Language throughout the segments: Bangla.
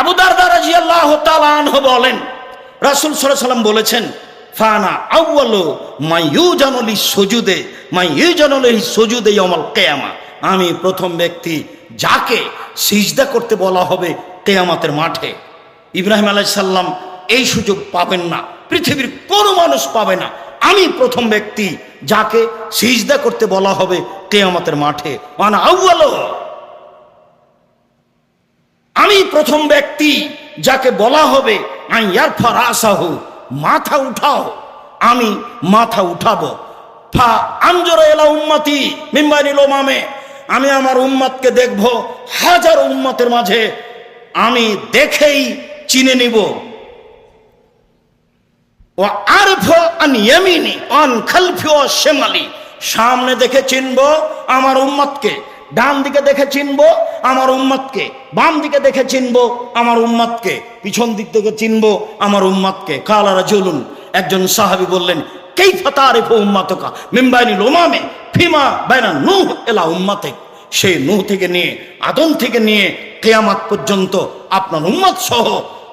আবু দারদা রাজিয়াল্লাহ তাআলা বলেন, রাসূল সাল্লাম বলেছেন, ফানা আউয়ালু মাই ইউজানুলি সুজুদে মাই ইউজানুলি সুজুদে ইয়াউমাল কিয়ামা। আমি প্রথম ব্যক্তি যাকে সিজদা করতে বলা হবে কেয়ামাতের মাঠে। ইব্রাহিম আলাইহিস সাল্লাম এই সুযোগ পাবেন না, পৃথিবীর কোনো মানুষ পাবে না। আমি প্রথম ব্যক্তি যাকে সিজদা করতে বলা হবে কেয়ামতের মাঠে। মানে আউয়ালো আমি প্রথম ব্যক্তি যাকে বলা হবে মাথা উঠাও, আমি মাথা উঠাবো। ফা এলা উম্মতি মামে, আমি আমার উম্মতকে দেখব হাজার মাঝে, আমি দেখেই চিনে নিব। ও আরফ আন অন শেমালি, সামনে দেখে চিনবো আমার উম্মতকে। ডান দিকে দেখে চিনব আমার উম্মতকে বাম দিকে দেখে চিনব আমার উম্মতকে, পিছন দিক থেকে চিনব আমার উম্মতকে। কালারা জলুন একজন সাহাবী বললেন কেই ফাতারিফ উম্মাতকা? মিম্বাইনি লোমামে, ফিমা বাইনা নূহ এলা উম্মাতে সেই নূহ থেকে নিয়ে, আদম থেকে নিয়ে কেয়ামাত পর্যন্ত আপনার উম্মত সহ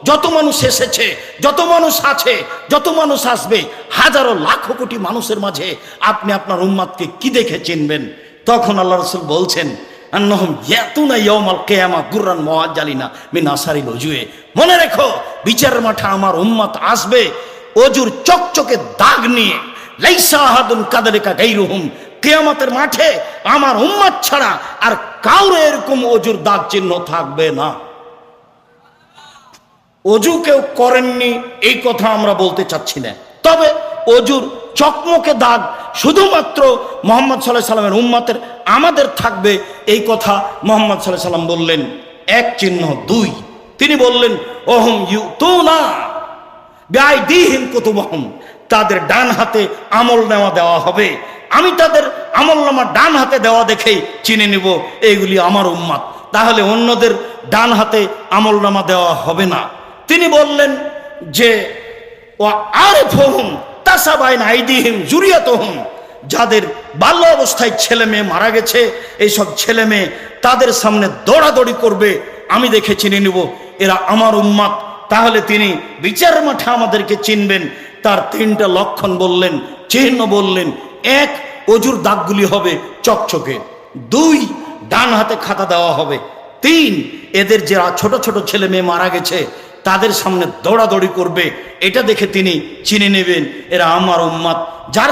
যত মানুষ এসেছে, যত মানুষ আছে, যত মানুষ আসবে, হাজারো লাখো কোটি মানুষের মাঝে আপনি আপনার উম্মাদকে কি দেখে চিনবেন? তখন আল্লাহ রসুল বলছেন মিন রেখো, বিচারের মাঠে আমার উম্মত আসবে, অজুর চকচকে দাগ নিয়ে। গাইরুহুম। মাঠে আমার উম্মত ছাড়া আর কাউরে এরকম অজুর দাগ চিহ্ন থাকবে না। অজু কেউ করেননি, এই কথা আমরা বলতে চাচ্ছি না। তবে অজুর চকমকে দাগ শুধুমাত্র মোহাম্মদ সাল্লাহ সাল্লামের উম্মাতের আমাদের থাকবে এই কথা মোহাম্মদ সাল্লাহ সাল্লাম বললেন। এক চিহ্ন, দুই। তিনি বললেন, ওহম ইউ তো না ব্যয় দিহীন কুতুবহম। তাদের ডান হাতে আমল নেওয়া দেওয়া হবে। আমি তাদের আমল নামা ডান হাতে দেওয়া দেখেই চিনে নিব, এইগুলি আমার উম্মাত। তাহলে অন্যদের ডান হাতে আমল নামা দেওয়া হবে না। তিনি বললেন যে ও হহুম তাসাবাইন যাদের বাল্য অবস্থায় ছেলে মেয়ে মারা গেছে, এইসব ছেলে মেয়ে তাদের সামনে দৌড়াদৌড়ি করবে, আমি দেখে চিনে নিব। এরা আমার উম্মাত তাহলে তিনি বিচার মাঠে আমাদেরকে চিনবেন। তার তিনটা লক্ষণ বললেন, চিহ্ন বললেন। এক, অজুর দাগগুলি হবে চকচকে। দুই, ডান হাতে খাতা দেওয়া হবে। তিন, এদের যারা ছোট ছোট ছেলে মেয়ে মারা গেছে তাদের সামনে দৌড়াদৌড়ি করবে এটা দেখে তিনি চিনে নেবেন এরা আমার উম্মাদ। যারা